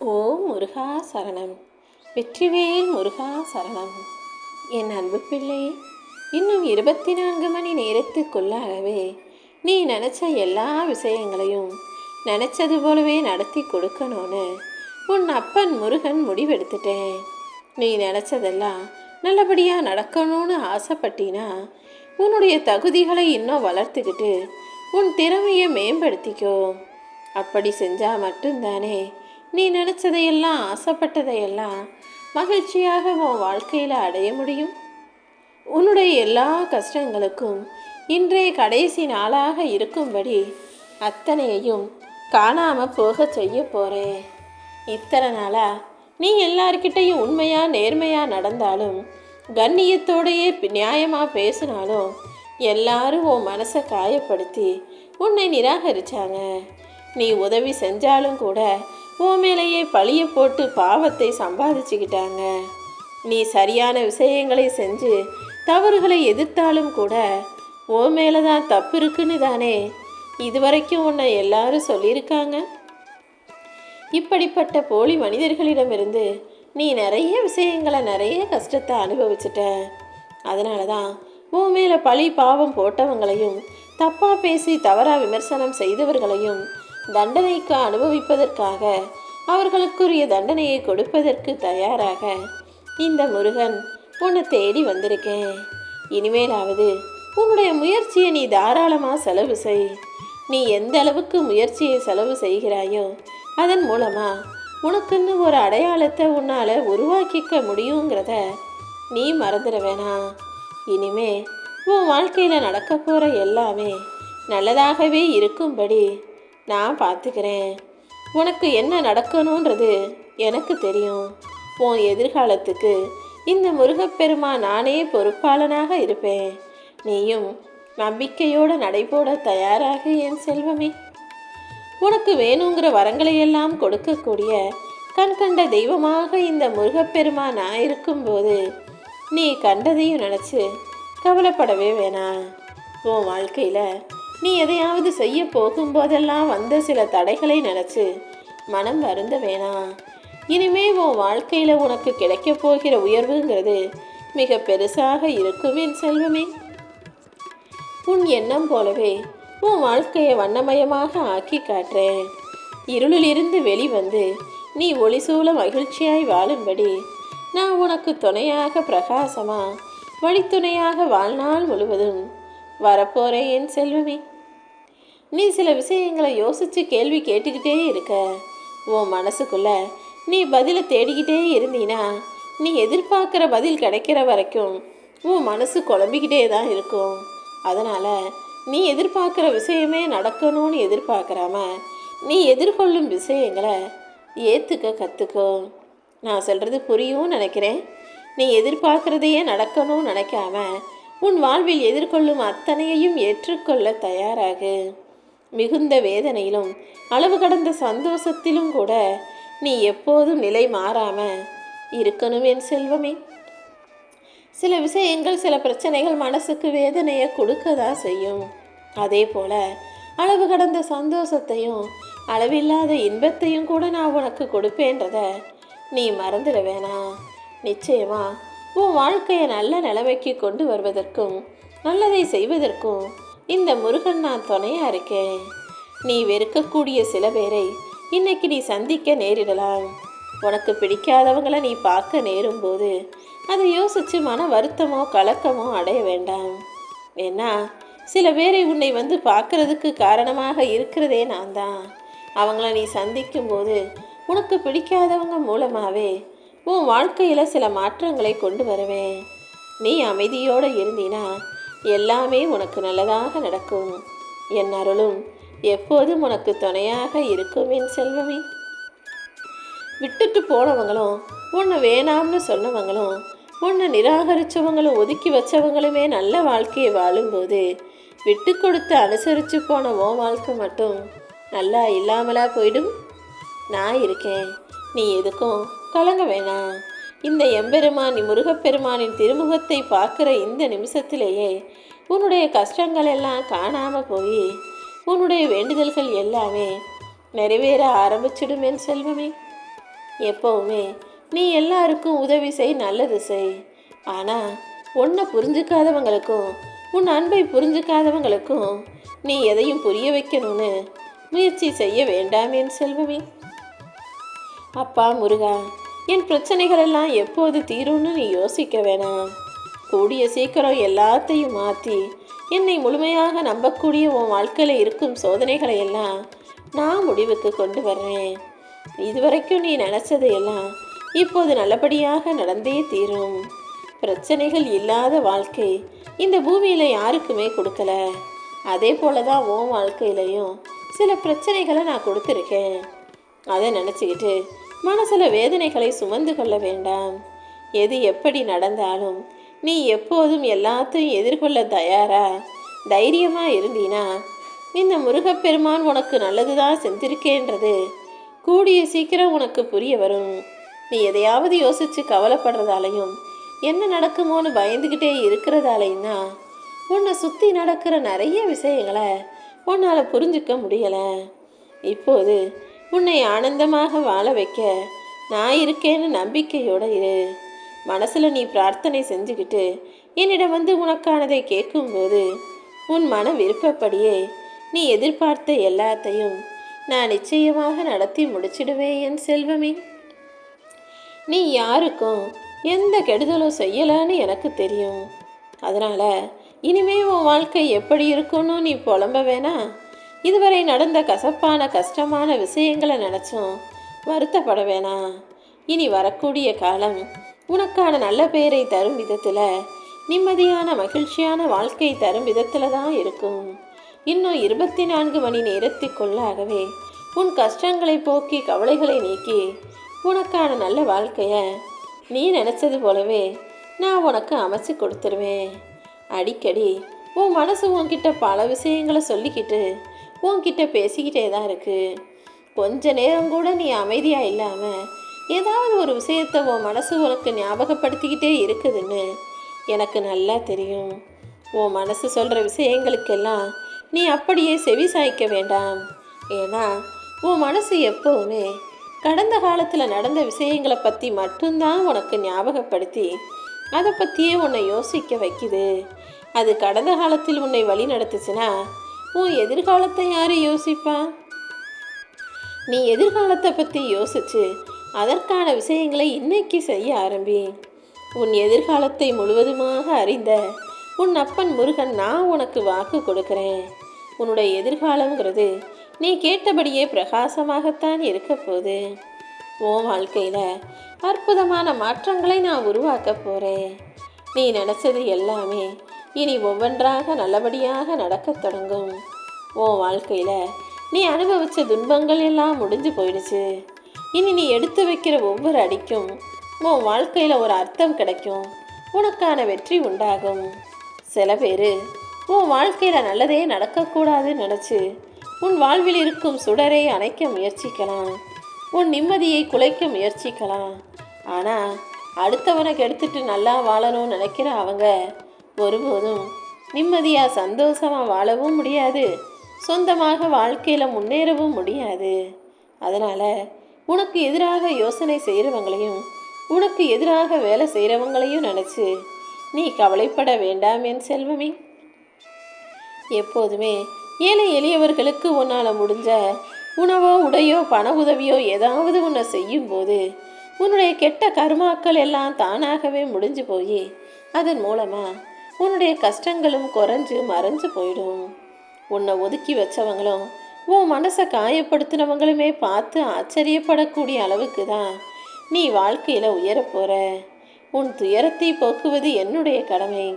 ஓம் முருகா சரணம். வெற்றிவேல் முருகா சரணம். என் அன்பு பிள்ளை இன்னும் இருபத்தி நான்கு மணி நேரத்துக்குள்ளாகவே நீ நினச்ச எல்லா விஷயங்களையும் நினச்சது போலவே நடத்தி கொடுக்கணும்னு உன் அப்பன் முருகன் முடிவெடுத்துட்டேன். நீ நினச்சதெல்லாம் நல்லபடியாக நடக்கணும்னு ஆசைப்பட்டினா உன்னுடைய தகுதிகளை இன்னும் வளர்த்துக்கிட்டு உன் திறமையை மேம்படுத்திக்கோ. அப்படி செஞ்சால் மட்டும்தானே நீ நினச்சதையெல்லாம் ஆசைப்பட்டதையெல்லாம் மகிழ்ச்சியாக உன் வாழ்க்கையில் அடைய முடியும். உன்னுடைய எல்லா கஷ்டங்களுக்கும் இன்றைய கடைசி நாளாக இருக்கும்படி அத்தனையையும் காணாமல் போக செய்ய போகிறேன் இத்தனை நாளாக நீ எல்லார்கிட்டையும் உண்மையாக நேர்மையாக நடந்தாலும் கண்ணியத்தோடையே நியாயமாக பேசினாலும் எல்லாரும் உன் மனசை காயப்படுத்தி உன்னை நிராகரிச்சாங்க. நீ உதவி செஞ்சாலும் கூட உன் மேலேயே பழிய போட்டு பாவத்தை சம்பாதிச்சுக்கிட்டாங்க. நீ சரியான விஷயங்களை செஞ்சு தவறுகளை எதிர்த்தாலும் கூட ஓ மேலே தான் தப்பு இருக்குன்னு தானே. இதுவரைக்கும் உன்னை எல்லாரும் சொல்லியிருக்காங்க. இப்படிப்பட்ட போலி மனிதர்களிடமிருந்து நீ நிறைய விஷயங்களை நிறைய கஷ்டத்தை அனுபவிச்சிட்ட. அதனால தான் உன் மேலே பழி பாவம் போட்டவங்களையும் தப்பாக பேசி தவறாக விமர்சனம் செய்தவர்களையும் தண்டனைக்கு அனுபவிப்பதற்காக அவர்களுக்குரிய தண்டனையை கொடுப்பதற்கு தயாராக. இந்த முருகன் உன்னை தேடி வந்திருக்கேன். இனிமேலாவது உன்னுடைய முயற்சியை நீ தாராளமாக செலவு செய். நீ எந்த அளவுக்கு முயற்சியை செலவு செய்கிறாயோ அதன் மூலமாக உனக்குன்னு ஒரு அடையாளத்தை உன்னால் உருவாக்கிக்க முடியுங்கிறத நீ மறந்துட வேணாம். இனிமே உன் வாழ்க்கையில் நடக்க போகிற எல்லாமே நல்லதாகவே இருக்கும்படி நான் பார்த்துக்கிறேன். உனக்கு என்ன நடக்கணுன்றது எனக்கு தெரியும். உன் எதிர்காலத்துக்கு இந்த முருகப்பெருமா நானே பொறுப்பாளனாக இருப்பேன். நீயும் நம்பிக்கையோடு நடைபோட தயாராக என் செல்வமே. உனக்கு வேணுங்கிற வரங்களையெல்லாம் கொடுக்கக்கூடிய கண் கண்ட தெய்வமாக இந்த முருகப்பெருமா நான் இருக்கும்போது நீ கண்டதையும் நினச்சி கவலைப்படவே வேணாம். உன் வாழ்க்கையில் நீ எதையாவது செய்ய போகும்போதெல்லாம் வந்த சில தடைகளை நினச்சி மனம் வருந்த வேணாம் இனிமே உன் வாழ்க்கையில் உனக்கு கிடைக்கப் போகிற உயர்வுங்கிறது மிக பெருசாக இருக்கும் என் செல்வமே. உன் எண்ணம் போலவே உன் வாழ்க்கையை வண்ணமயமாக ஆக்கி காட்டுறேன். இருளிலிருந்து வெளிவந்து நீ ஒளிசூல மகிழ்ச்சியாய் வாழும்படி நான் உனக்கு துணையாக பிரகாசமா வழித்துணையாக வாழ்நாள் முழுவதும் வரப்போறேன் என் செல்வமே. நீ சில விஷயங்களை யோசித்து கேள்வி கேட்டுக்கிட்டே இருக்க. உன் மனசுக்குள்ள நீ பதிலை தேடிக்கிட்டே இருந்தீனா நீ எதிர்பார்க்குற பதில் கிடைக்கிற வரைக்கும் உன் மனசு குழம்பிக்கிட்டே தான் இருக்கும். அதனால் நீ எதிர்பார்க்குற விஷயமே நடக்கணும்னு எதிர்பார்க்குறாம நீ எதிர்கொள்ளும் விஷயங்களை ஏற்றுக்க கற்றுக்கோ நான் சொல்கிறது புரியும் நினைக்கிறேன். நீ எதிர்பார்க்குறதையே நடக்கணும்னு நினைக்காம உன் வாழ்வில் எதிர்கொள்ளும் அத்தனையையும் ஏற்றுக்கொள்ள தயாராகு. மிகுந்த வேதனையிலும் அளவு கடந்த சந்தோஷத்திலும் கூட நீ எப்போதும் நிலை மாறாம இருக்கணும் என் செல்வமே. சில விஷயங்கள் சில பிரச்சனைகள் மனசுக்கு வேதனையை கொடுக்க தான் செய்யும். அதே போல அளவு கடந்த சந்தோஷத்தையும் அளவில்லாத இன்பத்தையும் கூட நான் உனக்கு கொடுப்பேன்றத நீ மறந்துட வேணாம். நிச்சயமா உன் வாழ்க்கையை நல்ல நிலைமைக்கு கொண்டு வருவதற்கும் நல்லதை செய்வதற்கும் இந்த முருகன் நான் துணையாக இருக்கேன். நீ வெறுக்கக்கூடிய சில பேரை இன்னைக்கு நீ சந்திக்க நேரிடலாம். உனக்கு பிடிக்காதவங்களை நீ பார்க்க நேரும்போது அதை யோசித்து மன வருத்தமோ கலக்கமோ அடைய வேண்டாம். ஏன்னா சில பேரை உன்னை வந்து பார்க்கறதுக்கு காரணமாக இருக்கிறதே நான் தான் அவங்கள நீ சந்திக்கும்போது உனக்கு பிடிக்காதவங்க மூலமாகவே உன் வாழ்க்கையில் சில மாற்றங்களை கொண்டு வருவேன். நீ அமைதியோடு இருந்தினா எல்லாமே உனக்கு நல்லதாக நடக்கும். என் அருளும் எப்போதும் உனக்கு துணையாக இருக்கும் என் செல்வமே. விட்டுட்டு போனவங்களும் உன்னை வேணாம்னு சொன்னவங்களும் உன்னை நிராகரித்தவங்களும் ஒதுக்கி வச்சவங்களுமே நல்ல வாழ்க்கையை வாழும்போது விட்டு கொடுத்து அனுசரித்து போன உன் வாழ்க்கை மட்டும் நல்லா இல்லாமலா போயிடும்? நான் இருக்கேன். நீ எதுக்கும் கலங்க வேணாம். இந்த எம்பெருமான் முருகப்பெருமானின் திருமுகத்தை பார்க்குற இந்த நிமிஷத்திலேயே உன்னுடைய கஷ்டங்கள் எல்லாம் காணாமல் போய் உன்னுடைய வேண்டுதல்கள் எல்லாமே நிறைவேற ஆரம்பிச்சிடுமேன் செல்வமே. எப்பவுமே நீ எல்லாருக்கும் உதவி செய் நல்லது செய். ஆனால் உன்னை புரிஞ்சுக்காதவங்களுக்கும் உன் அன்பை புரிஞ்சுக்காதவங்களுக்கும் நீ எதையும் புரிய வைக்கணும்னு முயற்சி செய்ய வேண்டாமேன் செல்வமே. அப்பா முருகா என் பிரச்சனைகள் எல்லாம் எப்போது தீரும்னு நீ யோசிக்க வேணாம். கூடிய சீக்கிரம் எல்லாத்தையும் மாற்றி என்னை முழுமையாக நம்பக்கூடிய உன் வாழ்க்கையில் இருக்கும் சோதனைகளை எல்லாம் நான் முடிவுக்கு கொண்டு வர்றேன். இதுவரைக்கும் நீ நினச்சது எல்லாம் இப்போது நல்லபடியாக நடந்தே தீரும். பிரச்சனைகள் இல்லாத வாழ்க்கை இந்த பூமியில் யாருக்குமே கொடுக்கல. அதே போல தான் உன் வாழ்க்கையிலையும் சில பிரச்சனைகளை நான் கொடுத்துருக்கேன். அதை நினச்சிக்கிட்டு மனசில் வேதனைகளை சுமந்து கொள்ள வேண்டாம். எது எப்படி நடந்தாலும் நீ எப்போதும் எல்லாத்தையும் எதிர்கொள்ள தயாரா? தைரியமாக இருந்தீனா? இந்த முருகப்பெருமான் உனக்கு நல்லதுதான் செஞ்சிருக்கேன்றது. கூடிய சீக்கிரம் உனக்கு புரிய வரும். நீ எதையாவது யோசித்து கவலைப்படுறதாலையும் என்ன நடக்குமோன்னு பயந்துக்கிட்டே இருக்கிறதாலையும் தான் உன்னை சுற்றி நடக்கிற நிறைய விஷயங்களை உன்னால் புரிஞ்சுக்க முடியலை. இப்போது உன்னை ஆனந்தமாக வாழ வைக்க நான் இருக்கேன்னு நம்பிக்கையோடு இரு. மனசில் நீ பிரார்த்தனை செஞ்சுக்கிட்டு என்னிடம் வந்து உனக்கானதை கேட்கும்போது உன் மன விருப்பப்படியே நீ எதிர்பார்த்த எல்லாத்தையும் நான் நிச்சயமாக நடத்தி முடிச்சிடுவேன் என் செல்வமே. நீ யாருக்கும் எந்த கெடுதலும் செய்யலான்னு எனக்கு தெரியும். அதனால் இனிமே உன் வாழ்க்கை எப்படி இருக்கும்னு நீ புலம்ப வேணாம். இதுவரை நடந்த கசப்பான கஷ்டமான விஷயங்களை நினச்சும் வருத்தப்பட வேணாம். இனி வரக்கூடிய காலம் உனக்கான நல்ல பெயரை தரும் விதத்தில் நிம்மதியான மகிழ்ச்சியான வாழ்க்கை தரும் விதத்தில் தான் இருக்கும். இன்னும் இருபத்தி நான்கு மணி நேரத்துக்குள்ளாகவே உன் கஷ்டங்களை போக்கி கவலைகளை நீக்கி உனக்கான நல்ல வாழ்க்கையை நீ நினச்சது போலவே நான் உனக்கு அமைச்சு கொடுத்துருவேன். அடிக்கடி உன் மனசு உன்கிட்ட பல விஷயங்களை சொல்லிக்கிட்டு உன்கிட்ட பேசிக்கிட்டே தான் இருக்குது கொஞ்ச நேரம் கூட நீ அமைதியாக இல்லாமல் ஏதாவது ஒரு விஷயத்தை உன் மனசு உனக்கு ஞாபகப்படுத்திக்கிட்டே இருக்குதுன்னு எனக்கு நல்லா தெரியும். உன் மனசு சொல்கிற விஷயங்களுக்கெல்லாம் நீ அப்படியே செவி சாய்க்க வேண்டாம். ஏன்னா உன் மனசு எப்பவுமே கடந்த காலத்தில் நடந்த விஷயங்களை பற்றி மட்டும்தான் உனக்கு ஞாபகப்படுத்தி அதை பற்றியே உன்னை யோசிக்க வைக்குது. அது கடந்த காலத்தில் உன்னை வழி நடத்துச்சுன்னா உன் எதிர்காலத்தை யார் யோசிப்பா? நீ எதிர்காலத்தை பற்றி யோசிச்சு அதற்கான விஷயங்களை இன்னைக்கு செய்ய ஆரம்பி. உன் எதிர்காலத்தை முழுவதுமாக அறிந்த உன் அப்பன் முருகன் நான் உனக்கு வாக்கு கொடுக்கிறேன். உன்னுடைய எதிர்காலங்கிறது நீ கேட்டபடியே பிரகாசமாகத்தான் இருக்க போகுது. உன் வாழ்க்கையில் அற்புதமான மாற்றங்களை நான் உருவாக்க போகிறேன் நீ நினச்சது எல்லாமே இனி ஒவ்வொன்றாக நல்லபடியாக நடக்கத் தொடங்கும். உன் வாழ்க்கையில் நீ அனுபவித்த துன்பங்கள் எல்லாம் முடிஞ்சு போயிடுச்சு. இனி நீ எடுத்து வைக்கிற ஒவ்வொரு அடிக்கும் உன் வாழ்க்கையில் ஒரு அர்த்தம் கிடைக்கும். உனக்கான வெற்றி உண்டாகும். சில பேர் உன் வாழ்க்கையில் நல்லதே நடக்கக்கூடாதுன்னு நினச்சி உன் வாழ்வில் இருக்கும் சுடரை அணைக்க முயற்சிக்கலாம். உன் நிம்மதியை குலைக்க முயற்சிக்கலாம். ஆனால் அடுத்தவனுக்கு எடுத்துட்டு நல்லா வாழணும்னு நினைக்கிற அவங்க ஒருபோதும் நிம்மதியாக சந்தோஷமாக வாழவும் முடியாது. சொந்தமாக வாழ்க்கையில் முன்னேறவும் முடியாது. அதனால் உனக்கு எதிராக யோசனை செய்கிறவங்களையும் உனக்கு எதிராக வேலை செய்கிறவங்களையும் நினச்சி நீ கவலைப்பட வேண்டாம் என் செல்வமே. எப்போதுமே ஏழை எளியவர்களுக்கு உன்னால் முடிஞ்ச உணவோ உடையோ பண உதவியோ ஏதாவது உன்னை செய்யும்போது உன்னுடைய கெட்ட கருமாக்கள் எல்லாம் தானாகவே முடிஞ்சு போய் அதன் மூலமாக உன்னுடைய கஷ்டங்களும் குறைஞ்சு மறைஞ்சு போயிடும். உன்னை ஒதுக்கி வச்சவங்களும் உன் மனசை காயப்படுத்தினவங்களுமே பார்த்து ஆச்சரியப்படக்கூடிய அளவுக்கு தான் நீ வாழ்க்கையில் உயரப் போகிற உன் துயரத்தை போக்குவது என்னுடைய கடமை.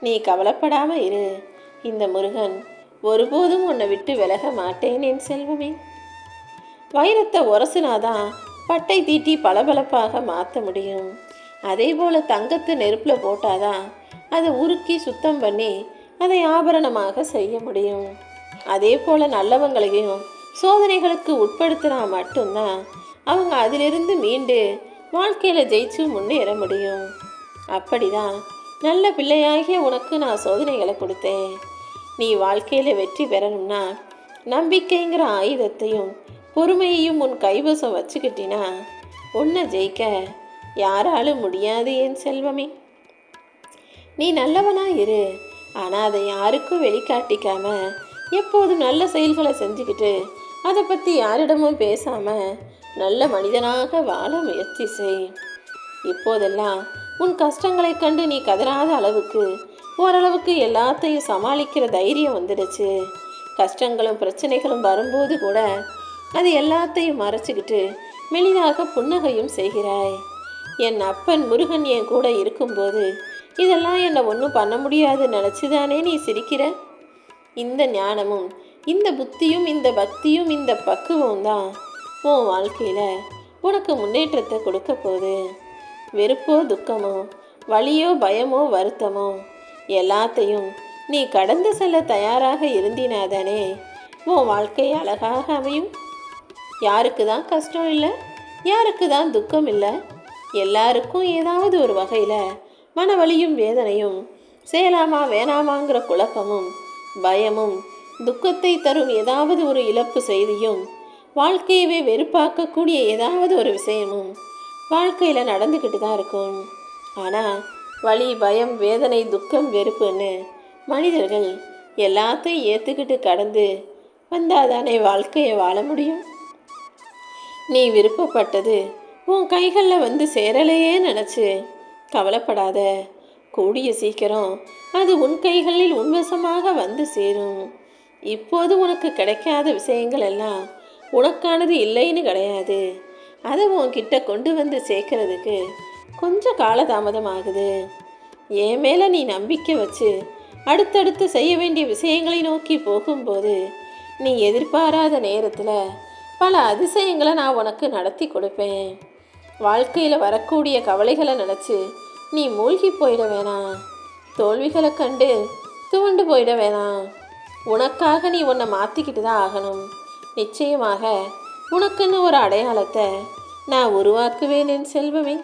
நீ கவலைப்படாமல் இரு. இந்த முருகன் ஒருபோதும் உன்னை விட்டு விலக மாட்டேன் என் செல்வமே. வைரத்தை உரசுனாதான் பட்டை தீட்டி பளபளப்பாக மாற்ற முடியும். அதே போல் தங்கத்தை நெருப்பில் போட்டாதான் அதை உருக்கி சுத்தம் பண்ணி அதை ஆபரணமாக செய்ய முடியும். அதே போல் நல்லவங்களையும் சோதனைகளுக்கு உட்படுத்தினா மட்டும்தான் அவங்க அதிலிருந்து மீண்டு வாழ்க்கையில் ஜெயிச்சு முன்னேற முடியும். அப்படிதான் நல்ல பிள்ளையாகிய உனக்கு நான் சோதனைகளை கொடுத்தேன். நீ வாழ்க்கையில் வெற்றி பெறணும்னா நம்பிக்கைங்கிற ஆயுதத்தையும் பொறுமையையும் உன் கைவசம் வச்சுக்கிட்டினா உன்னை ஜெயிக்க யாராலும் முடியாது என் செல்வமே. நீ நல்லவனா இரு. ஆனால் அதை யாருக்கும் வெளிக்காட்டிக்காம எப்போதும் நல்ல செயல்களை செஞ்சுக்கிட்டு அதை பற்றி யாரிடமும் பேசாமல் நல்ல மனிதனாக வாழ முயற்சி செய். இப்போதெல்லாம் உன் கஷ்டங்களைக் கண்டு நீ கதறாத அளவுக்கு ஓரளவுக்கு எல்லாத்தையும் சமாளிக்கிற தைரியம் வந்துடுச்சு. கஷ்டங்களும் பிரச்சனைகளும் வரும்போது கூட அது எல்லாத்தையும் மறைச்சிக்கிட்டு மெலிதாக புன்னகையும் செய்கிறாய். என் அப்பன் முருகன் என் கூட இருக்கும்போது இதெல்லாம் என்னை ஒன்றும் பண்ண முடியாதுன்னு நினச்சிதானே நீ சிரிக்கிற? இந்த ஞானமும் இந்த புத்தியும் இந்த பக்தியும் இந்த பக்குவம் தான் உன் வாழ்க்கையில் உனக்கு முன்னேற்றத்தை கொடுக்க போகுது. வெறுப்போ துக்கமோ வலியோ பயமோ வருத்தமோ எல்லாத்தையும் நீ கடந்து செல்ல தயாராக இருந்தினாதானே உன் வாழ்க்கை அழகாக அமையும். யாருக்கு தான் கஷ்டம் இல்லை? யாருக்கு தான் துக்கம் இல்லை? எல்லாருக்கும் ஏதாவது ஒரு வகையில் மனவழியும் வேதனையும். செய்யலாமா வேணாமாங்கிற குழப்பமும் பயமும் துக்கத்தை தரும் ஏதாவது ஒரு இழப்பு செய்தியும் வாழ்க்கையவே வெறுப்பாக்கக்கூடிய ஏதாவது ஒரு விஷயமும் வாழ்க்கையில் நடந்துக்கிட்டு தான் இருக்கும். ஆனால் வலி பயம் வேதனை துக்கம் வெறுப்புன்னு மனிதர்கள் எல்லாத்தையும் ஏற்றுக்கிட்டு கடந்து வந்தாதானே வாழ்க்கையை வாழ முடியும்? நீ விருப்பப்பட்டது உன் கைகளில் வந்து சேரலையே நினச்சி கவலைப்படாத. கூடிய சீக்கிரம் அது உன் கைகளில் உன்வசமாக வந்து சேரும். இப்போது உனக்கு கிடைக்காத விஷயங்கள் எல்லாம் உனக்கானது இல்லைன்னு கிடையாது. அதை உன்கிட்ட கொண்டு வந்து சேர்க்கறதுக்கு கொஞ்சம் காலதாமதம் ஆகுது என் மேலே நீ நம்பிக்கை வச்சு அடுத்தடுத்து செய்ய வேண்டிய விஷயங்களை நோக்கி போகும்போது நீ எதிர்பாராத நேரத்தில் பல அதிசயங்களை நான் உனக்கு நடத்தி கொடுப்பேன். வாழ்க்கையில் வரக்கூடிய கவலைகளை நினச்சி நீ மூழ்கி போயிட வேணாம் தோல்விகளை கண்டு துவண்டு போயிட வேணாம் உனக்காக நீ உன்னை மாற்றிக்கிட்டு தான் ஆகணும். நிச்சயமாக உனக்குன்னு ஒரு அடையாளத்தை நான் உருவாக்குவேன் என் செல்வமே.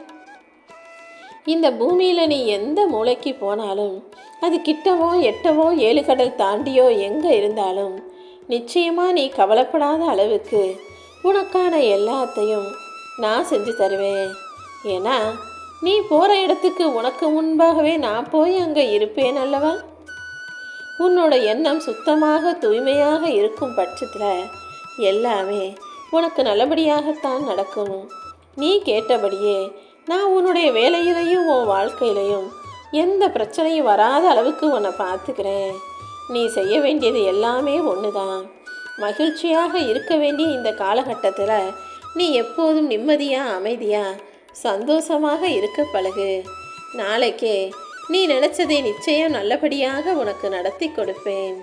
இந்த பூமியில் நீ எந்த மூளைக்கு போனாலும் அது கிட்டவோ எட்டவோ ஏழு கடல் தாண்டியோ எங்கே இருந்தாலும் நிச்சயமாக நீ கவலைப்படாத அளவுக்கு உனக்கான எல்லாத்தையும் நான் செஞ்சு தருவேன். ஏன்னா நீ போகிற இடத்துக்கு உனக்கு முன்பாகவே நான் போய் அங்கே இருப்பேன் அல்லவா? உன்னோட எண்ணம் சுத்தமாக தூய்மையாக இருக்கும் பட்சத்தில் எல்லாமே உனக்கு நல்லபடியாகத்தான் நடக்கும். நீ கேட்டபடியே நான் உன்னுடைய வேலையிலையும் உன் வாழ்க்கையிலையும் எந்த பிரச்சனையும் வராத அளவுக்கு உன்னை பார்த்துக்கிறேன். நீ செய்ய வேண்டியது எல்லாமே ஒன்று தான் மகிழ்ச்சியாக இருக்க வேண்டிய இந்த காலகட்டத்தில் நீ எப்போதும் நிம்மதியாக அமைதியாக சந்தோஷமாக இருக்க பழகு. நாளைக்கே நீ நினச்சதை நிச்சயம் நல்லபடியாக உனக்கு நடத்தி கொடுப்பேன்.